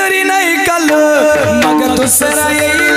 दुसरी नाही काल. मग दुसरा येईल.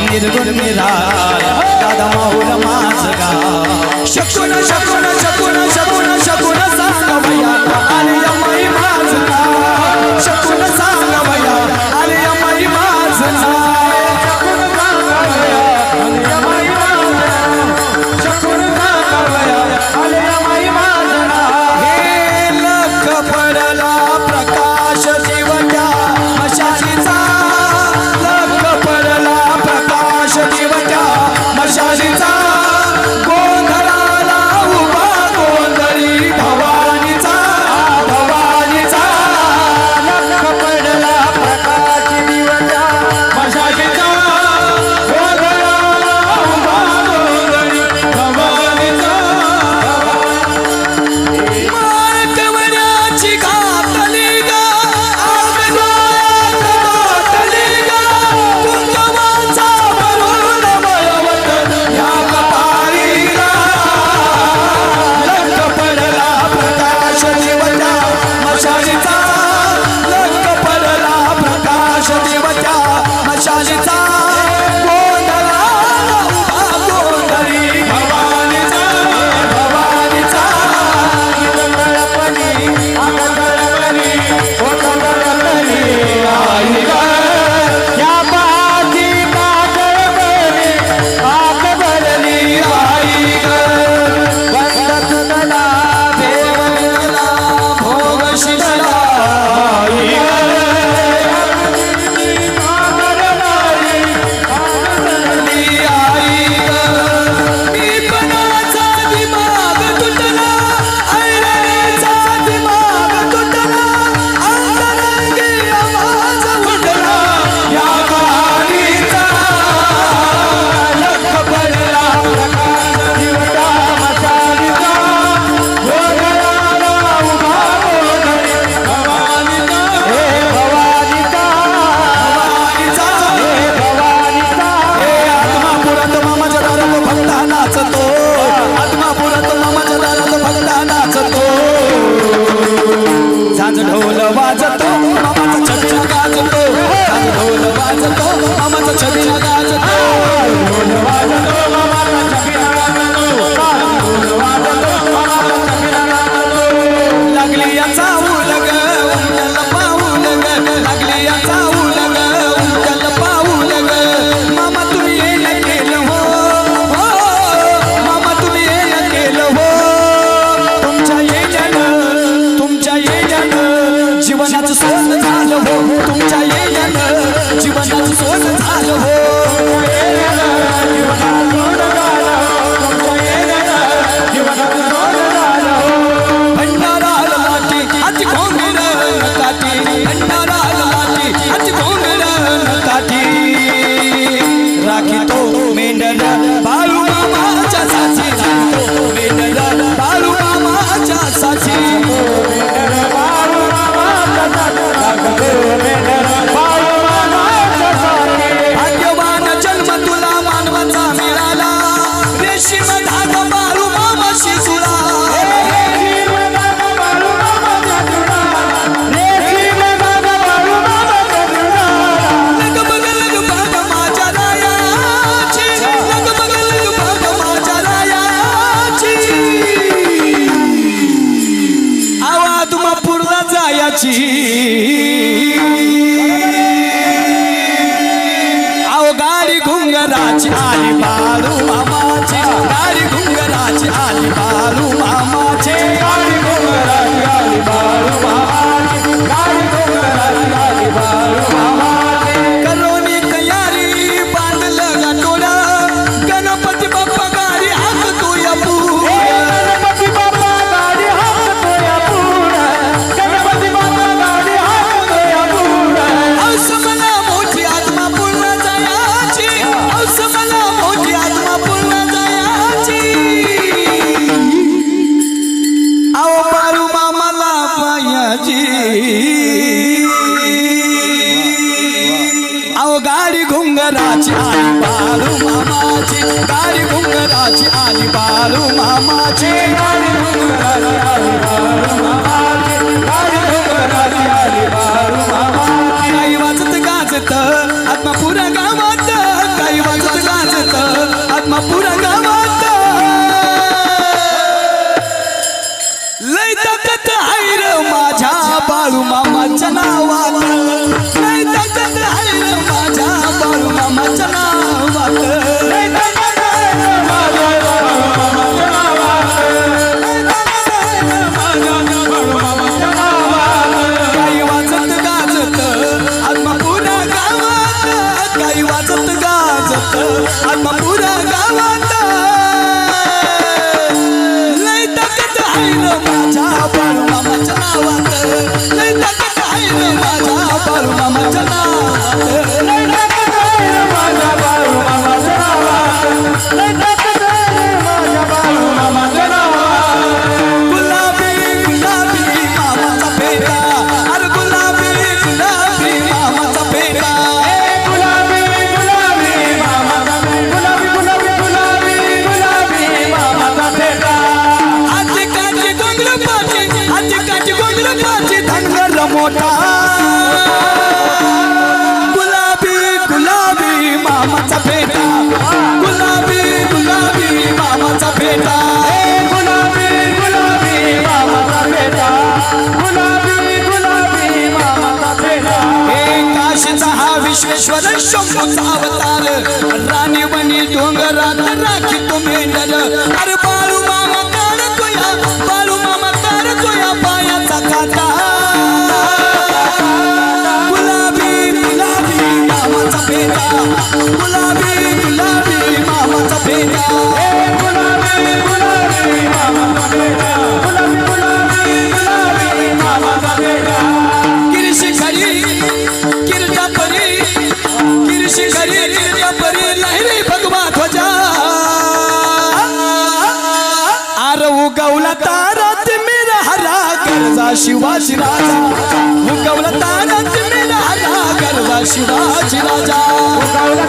निर्गुण निराळ दादा माऊल माझ गा शकून शकून शकून शकून शकून सांगा भैया ti. घुंगराची आली बाळू আর বাবু मोठा. गुलाबी गुलाबी मामाचा फेटा गुलाबी गुलाबी मामाचा फेटा गुलाबी गुलाबी मामाचा फेटा गुलाबी गुलाबी मामाचा फेटा हे काशीचा हा विश्वेश्वर शंभूचा अवतार. राणी बनी डोंगरात राखी तुम्ही डल अरे गुलाबी गुलाबी मामाचा फेटा गुलाबी गुलाबी मामाचा गुलाबी गुलाबी गुलाबी मामाचा खरी किरटा परी गिरीशी खरी किरटा परी लहरी भगवा ध्वजा. आर उगवला मेरा हरा गरजा शिवाजी राजा. उगवला तारात शिवाजी राजा. उगवला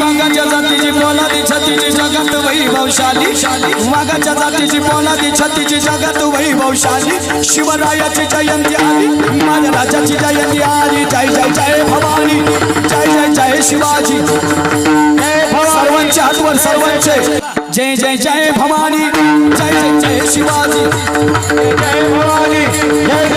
वाघाच्या जातीची पोलादी छतीची जगत वैभवशाली. वाघाच्या जातीची पोलादी छतीची जगत वैभवशाली. शिवरायाची जयंती आली माझ्या राजाची जयंती आली. जय जय जय भवानी जय जय जय शिवाजी. सर्वांच्या हातवर सर्वांचे जय जय जय भवानी जय जय जय शिवाजी जय भवानी जय